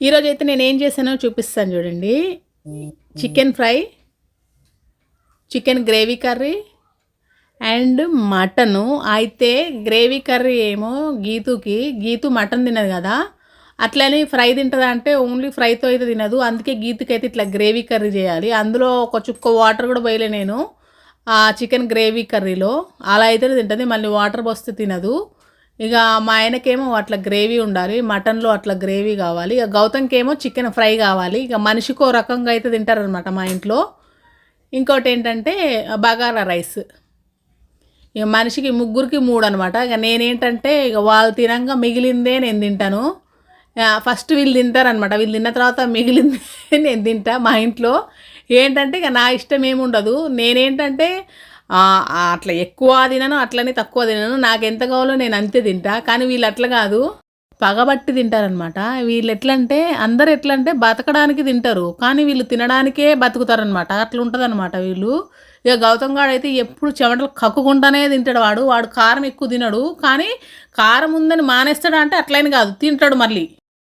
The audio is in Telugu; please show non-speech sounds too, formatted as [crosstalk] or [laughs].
ఈరోజు అయితే నేను ఏం చేశానో చూపిస్తాను చూడండి. Chicken fry chicken gravy curry and mutton. అయితే గ్రేవీ కర్రీ ఏమో గీతుకి. గీతు మటన్ తినదు కదా. అట్లనే ఫ్రై తింటుందా అంటే ఓన్లీ ఫ్రైతో అయితే తినదు. అందుకే గీతుకి అయితే ఇట్లా గ్రేవీ కర్రీ చేయాలి. అందులో ఒక చుక్క వాటర్ కూడా పోయలే నేను ఆ చికెన్ గ్రేవీ కర్రీలో. అలా అయితే తింటుంది. మళ్ళీ వాటర్ పోస్తే తినదు. ఇక మా ఆయనకేమో అట్లా గ్రేవీ ఉండాలి మటన్లో అట్లా గ్రేవీ కావాలి ఇక గౌతమ్కేమో చికెన్ ఫ్రై కావాలి ఇక మనిషికో రకంగా అయితే తింటారనమాట మా ఇంట్లో. ఇంకోటి ఏంటంటే బగారా రైస్. ఇక మనిషికి ముగ్గురికి మూడు అనమాట ఇక నేనేంటంటే ఇక వాళ్ళు తినంగా మిగిలిందే నేను తింటాను. ఫస్ట్ వీళ్ళు తింటారనమాట వీళ్ళు తిన్న తర్వాత మిగిలిందే [laughs] నేను తింటా మా ఇంట్లో. ఏంటంటే ఇక నా ఇష్టం ఏమి ఉండదు నేనేంటంటే అట్లా ఎక్కువ తినను అట్లనే తక్కువ తినను. నాకు ఎంత కావాలో నేను అంతే తింటా. కానీ వీళ్ళు అట్లా కాదు. పగబట్టి తింటారనమాట వీళ్ళు ఎట్లా అంటే అందరు ఎట్లా అంటే బతకడానికి తింటారు. కానీ వీళ్ళు తినడానికే బతుకుతారనమాట అట్లా ఉంటుందన్నమాట వీళ్ళు. ఇక గౌతమ్ గాడు అయితే ఎప్పుడు చెమటలు కక్కుకుంటానే తింటాడు వాడు. వాడు కారం ఎక్కువ తినడు. కానీ కారం ఉందని మానేస్తాడు అంటే అట్లనే కాదు. తింటాడు మళ్ళీ.